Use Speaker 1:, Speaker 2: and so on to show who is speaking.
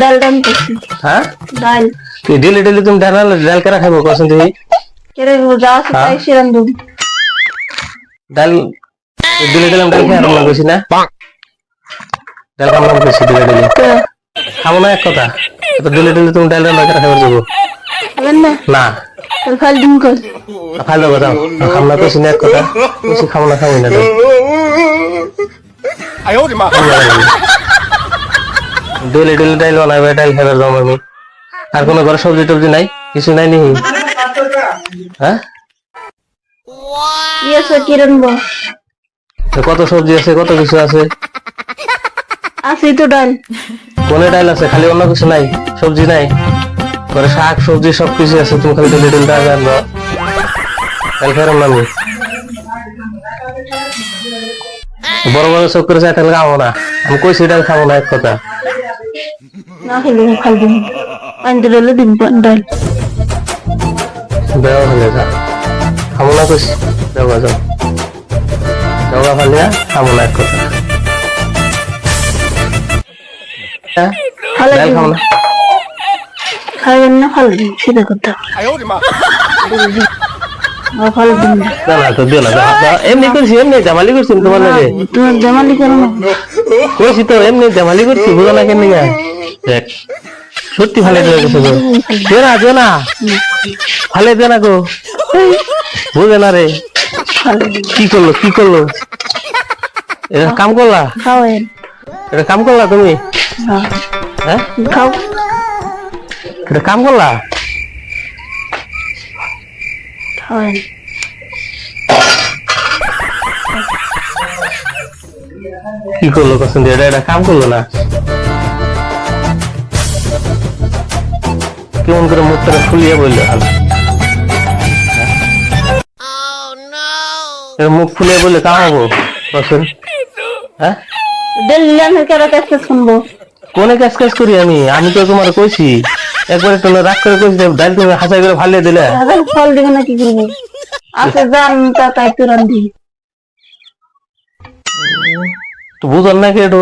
Speaker 1: ডাল ডাল করছি
Speaker 2: হ্যাঁ
Speaker 1: ডাল
Speaker 2: তুই ডেলি ডেলি তুমি ডাল ডাল কেরা খাইবো কসন তুমি
Speaker 1: কেরে যা আছে তাই সেরাম দেব
Speaker 2: ডাল ডেলি ডেলি ডাল খেয়ে আরাম লাগছি না ডাল খাম নাম করছি ডেলি ডেলি খাবো না এক কথা তো ডেলি ডেলি তুমি ডাল রান্না করে খাবার যাবো
Speaker 1: খাবেন না
Speaker 2: না
Speaker 1: তাহলে ফাল দিন কল
Speaker 2: খাই দেবো যাও খাম না করছি না এক কথা বেশি খাবো না খাবো না ডাল।
Speaker 3: 哎呦我的妈！
Speaker 2: ডেলি ডেলি ডাল বানাবে ডাল খাবার যাব আমি। আর কোনো ঘরে সবজি টবজি নাই? কিছু নাই নি হ্যাঁ? কত সবজি আছে কত কিছু আছে?
Speaker 1: আছে তো ডাল।
Speaker 2: কোনে ডাল আছে? খালি অন্য কিছু নাই? সবজি নাই? ঘরে শাক সবজি সব কিছু আছে তুমি খালি ডেলি ডেলি ডাল রান্না ডাল না আমি। বড় বড় চোখ করে চাই তাহলে খাব না। আমি কইছি ডাল খাব না এক কথা।
Speaker 1: Nakilin yung kalbo mo. Andrela
Speaker 2: din po, andal. Dawa ka nila. Kamu na kus. Dawa ka. Dawa ka nila, kamu
Speaker 1: na
Speaker 2: kus.
Speaker 1: ভালো
Speaker 2: খাব না
Speaker 1: খাবেন না ভালো সেটা করতে হবে না।
Speaker 2: না না তো দিও না দাও, দাও। এমনি করছি এমনি জামালি করছি তোমার লাগে।
Speaker 1: জামালি না।
Speaker 2: তো এমনি জামালি করছি বুঝো না কেন দেখ সত্যি ভালো দিয়ে গেছে গো। না দে না ভালো দে না গো। বুঝে না রে। কি করল কি করল? এটা কাম করলা? এটা কাম করলা তুমি?
Speaker 1: হ্যাঁ।
Speaker 2: হ্যাঁ? এটা কাম করলা? কি করল কসন এটা এটা কাম করল না? কেমন করে মুখটা ফুলিয়ে বলল? মুখ ফুলিয়ে বললে কামাবো কসন হ্যাঁ?
Speaker 1: ডেল কেন শুনব।
Speaker 2: কোনে কাজ কাজ করি আমি? আমি তো তোমার কইছি। একবারে তো রাগ করে কইছে ডাল তুমি হাসাই করে ফালিয়ে দিলে।
Speaker 1: এখন ফল দিবে না কি করব? আছে জান তা তাই তো রান্ধি।
Speaker 2: তো বুঝল না কি একটু